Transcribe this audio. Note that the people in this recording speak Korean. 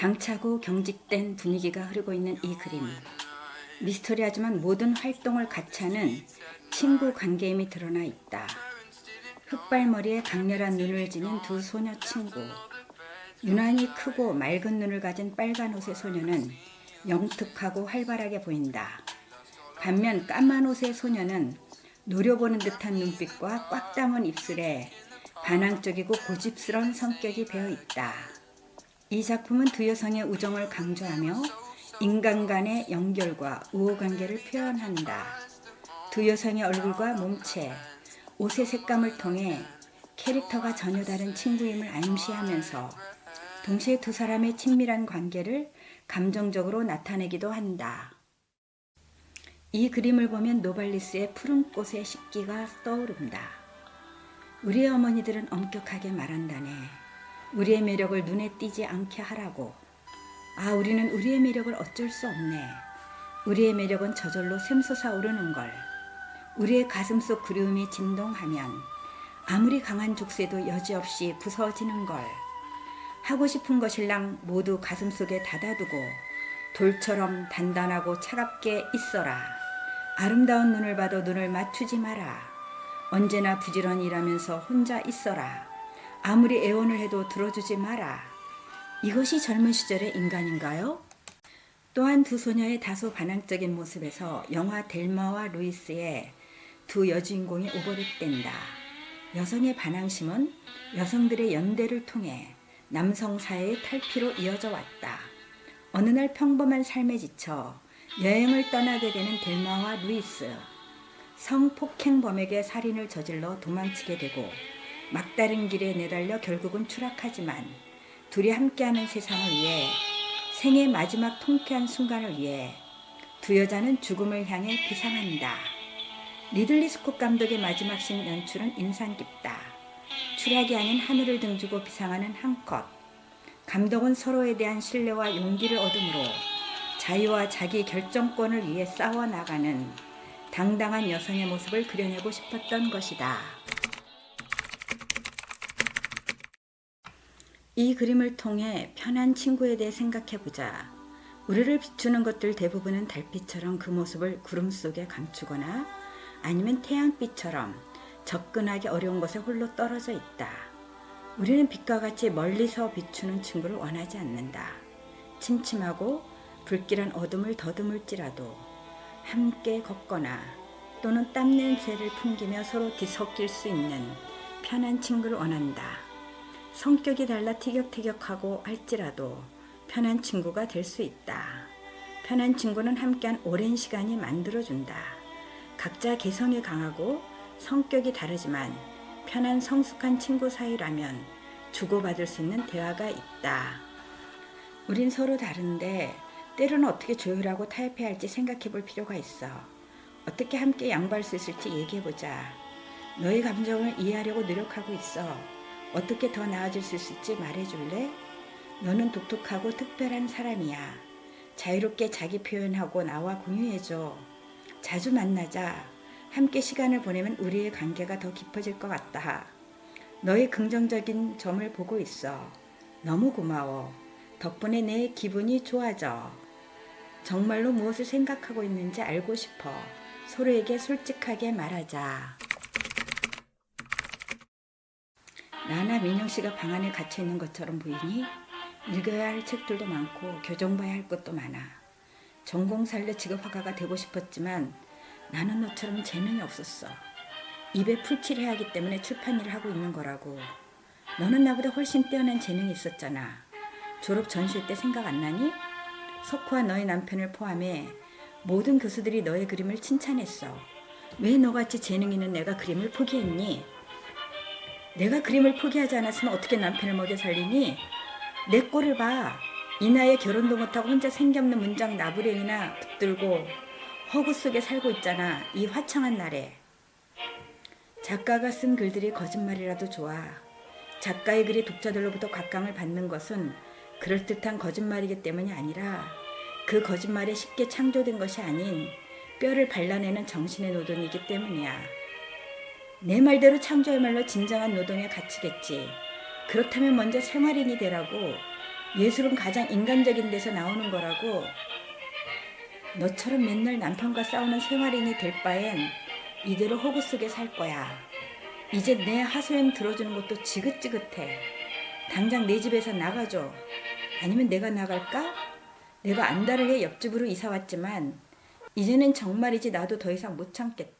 당차고 경직된 분위기가 흐르고 있는 이 그림. 미스터리하지만 모든 활동을 같이 하는 친구 관계임이 드러나 있다. 흑발머리에 강렬한 눈을 지닌 두 소녀 친구. 유난히 크고 맑은 눈을 가진 빨간 옷의 소녀는 영특하고 활발하게 보인다. 반면 까만 옷의 소녀는 노려보는 듯한 눈빛과 꽉 담은 입술에 반항적이고 고집스러운 성격이 배어 있다. 이 작품은 두 여성의 우정을 강조하며 인간 간의 연결과 우호 관계를 표현한다. 두 여성의 얼굴과 몸체, 옷의 색감을 통해 캐릭터가 전혀 다른 친구임을 암시하면서 동시에 두 사람의 친밀한 관계를 감정적으로 나타내기도 한다. 이 그림을 보면 노발리스의 푸른 꽃의 식기가 떠오른다. 우리의 어머니들은 엄격하게 말한다네. 우리의 매력을 눈에 띄지 않게 하라고. 아, 우리는 우리의 매력을 어쩔 수 없네. 우리의 매력은 저절로 샘솟아 오르는 걸. 우리의 가슴 속 그리움이 진동하면 아무리 강한 족쇄도 여지없이 부서지는 걸. 하고 싶은 것일랑 모두 가슴 속에 닫아두고 돌처럼 단단하고 차갑게 있어라. 아름다운 눈을 봐도 눈을 맞추지 마라. 언제나 부지런히 일하면서 혼자 있어라. 아무리 애원을 해도 들어주지 마라. 이것이 젊은 시절의 인간인가요? 또한 두 소녀의 다소 반항적인 모습에서 영화 델마와 루이스의 두 여주인공이 오버랩된다. 여성의 반항심은 여성들의 연대를 통해 남성 사회의 탈피로 이어져 왔다. 어느 날 평범한 삶에 지쳐 여행을 떠나게 되는 델마와 루이스. 성폭행범에게 살인을 저질러 도망치게 되고 막다른 길에 내달려 결국은 추락하지만 둘이 함께하는 세상을 위해 생의 마지막 통쾌한 순간을 위해 두 여자는 죽음을 향해 비상한다. 리들리 스콧 감독의 마지막 신 연출은 인상 깊다. 추락이 아닌 하늘을 등지고 비상하는 한 컷. 감독은 서로에 대한 신뢰와 용기를 얻음으로 자유와 자기 결정권을 위해 싸워 나가는 당당한 여성의 모습을 그려내고 싶었던 것이다. 이 그림을 통해 편한 친구에 대해 생각해 보자. 우리를 비추는 것들 대부분은 달빛처럼 그 모습을 구름 속에 감추거나 아니면 태양빛처럼 접근하기 어려운 곳에 홀로 떨어져 있다. 우리는 빛과 같이 멀리서 비추는 친구를 원하지 않는다. 침침하고 불길한 어둠을 더듬을지라도 함께 걷거나 또는 땀 냄새를 풍기며 서로 뒤섞일 수 있는 편한 친구를 원한다. 성격이 달라 티격태격하고 할지라도 편한 친구가 될 수 있다. 편한 친구는 함께한 오랜 시간이 만들어준다. 각자 개성이 강하고 성격이 다르지만 편한 성숙한 친구 사이라면 주고받을 수 있는 대화가 있다. 우린 서로 다른데 때로는 어떻게 조율하고 타협해야 할지 생각해 볼 필요가 있어. 어떻게 함께 양보할 수 있을지 얘기해 보자. 너의 감정을 이해하려고 노력하고 있어. 어떻게 더 나아질 수 있을지 말해줄래? 너는 독특하고 특별한 사람이야. 자유롭게 자기 표현하고 나와 공유해줘. 자주 만나자. 함께 시간을 보내면 우리의 관계가 더 깊어질 것 같다. 너의 긍정적인 점을 보고 있어. 너무 고마워. 덕분에 내 기분이 좋아져. 정말로 무엇을 생각하고 있는지 알고 싶어. 서로에게 솔직하게 말하자. 나나 민영 씨가 방 안에 갇혀 있는 것처럼 보이니? 읽어야 할 책들도 많고 교정봐야 할 것도 많아. 전공 살려 직업 화가가 되고 싶었지만 나는 너처럼 재능이 없었어. 입에 풀칠해야 하기 때문에 출판 일을 하고 있는 거라고. 너는 나보다 훨씬 뛰어난 재능이 있었잖아. 졸업 전시회 때 생각 안 나니? 석호와 너의 남편을 포함해 모든 교수들이 너의 그림을 칭찬했어. 왜 너같이 재능 있는 내가 그림을 포기했니? 내가 그림을 포기하지 않았으면 어떻게 남편을 먹여 살리니? 내 꼴을 봐. 이 나이에 결혼도 못하고 혼자 생겹는 문장 나부랭이나 붙들고 허구 속에 살고 있잖아. 이 화창한 날에. 작가가 쓴 글들이 거짓말이라도 좋아. 작가의 글이 독자들로부터 각광을 받는 것은 그럴듯한 거짓말이기 때문이 아니라 그 거짓말에 쉽게 창조된 것이 아닌 뼈를 발라내는 정신의 노동이기 때문이야. 내 말대로 창조야말로 진정한 노동의 가치겠지. 그렇다면 먼저 생활인이 되라고 예술은 가장 인간적인 데서 나오는 거라고. 너처럼 맨날 남편과 싸우는 생활인이 될 바엔 이대로 호구 속에 살 거야. 이제 내 하소연 들어주는 것도 지긋지긋해. 당장 내 집에서 나가줘. 아니면 내가 나갈까? 내가 안다르게 옆집으로 이사 왔지만 이제는 정말이지 나도 더 이상 못 참겠다.